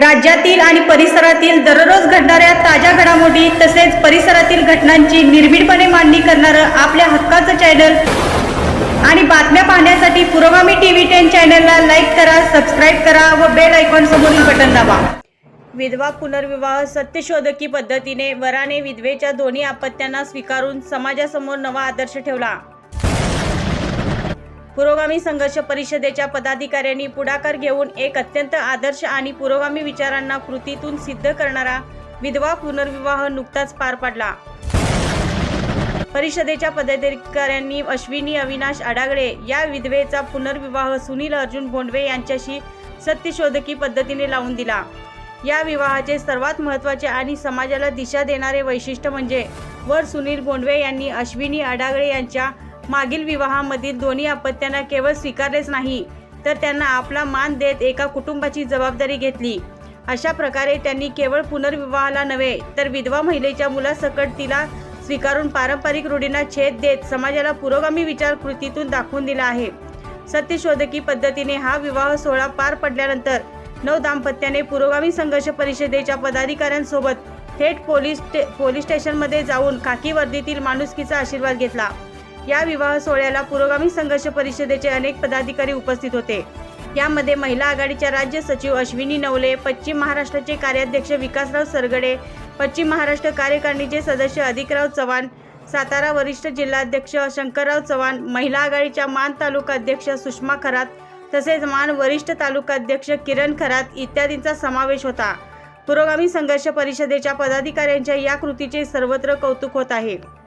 राज्यातील आणि परिसरातील दररोज घडणाऱ्या ताज्या घडामोडी तसेच परिसरातील घटनांची निर्भीडपणे मांडणी करणारं आपल्या हक्काचं चॅनल आणि बातम्या पाहण्यासाठी पुरोगामी टीव्ही टेन चॅनलला लाईक करा सबस्क्राईब करा व बेल आयकॉन समोरील बटन दाबा. विधवा पुनर्विवाह सत्यशोधकी पद्धतीने वराने विधवेच्या दोन्ही आपत्त्यांना स्वीकारून समाजासमोर नवा आदर्श ठेवला. पुरोगामी संघर्ष परिषदेच्या पदाधिकाऱ्यांनी पुढाकार घेऊन एक अत्यंत आदर्श आणि पुरोगामी विचारांना कृतीतून सिद्ध करणारा विधवा पुनर्विवाह नुकताच पार पडला. परिषदेच्या पदाधिकाऱ्यांनी अश्विनी अविनाश आडागळे या विधवेचा पुनर्विवाह सुनील अर्जुन भोंडवे यांच्याशी सत्यशोधकी पद्धतीने लावून दिला. या विवाहाचे सर्वात महत्त्वाचे आणि समाजाला दिशा देणारे वैशिष्ट्य म्हणजे वर सुनील भोंडवे यांनी अश्विनी आडागळे यांच्या मागील विवाहामधील दोन्ही अपत्यांना केवळ स्वीकारलेच नाही तर त्यांना आपला मान देत एका कुटुंबाची जबाबदारी घेतली. अशा प्रकारे त्यांनी केवळ पुनर्विवाहाला नव्हे तर विधवा महिलेच्या मुलासकट तिला स्वीकारून पारंपरिक रूढींना छेद देत समाजाला पुरोगामी विचार कृतीतून दाखवून दिला आहे. सत्यशोधकी पद्धतीने हा विवाह सोहळा पार पडल्यानंतर नऊ दाम्पत्याने पुरोगामी संघर्ष परिषदेच्या पदाधिकाऱ्यांसोबत थेट पोलीस स्टे पोलीस स्टेशनमध्ये जाऊन खाकी वर्दीतील माणुसकीचा आशीर्वाद घेतला. या विवाह सोहळ्याला पुरोगामी संघर्ष परिषदेचे अनेक पदाधिकारी उपस्थित होते. यामध्ये महिला आघाडीच्या राज्य सचिव अश्विनी नवले पश्चिम महाराष्ट्राचे कार्याध्यक्ष विकासराव सरगडे पश्चिम महाराष्ट्र कार्यकारिणीचे सदस्य अधिकराव चव्हाण सातारा वरिष्ठ जिल्हाध्यक्ष शंकरराव चव्हाण महिला आघाडीच्या मान तालुका अध्यक्ष सुषमा खरात तसेच मान वरिष्ठ तालुका अध्यक्ष किरण खरात इत्यादींचा समावेश होता. पुरोगामी संघर्ष परिषदेच्या पदाधिकाऱ्यांच्या या कृतीचे सर्वत्र कौतुक होत आहे.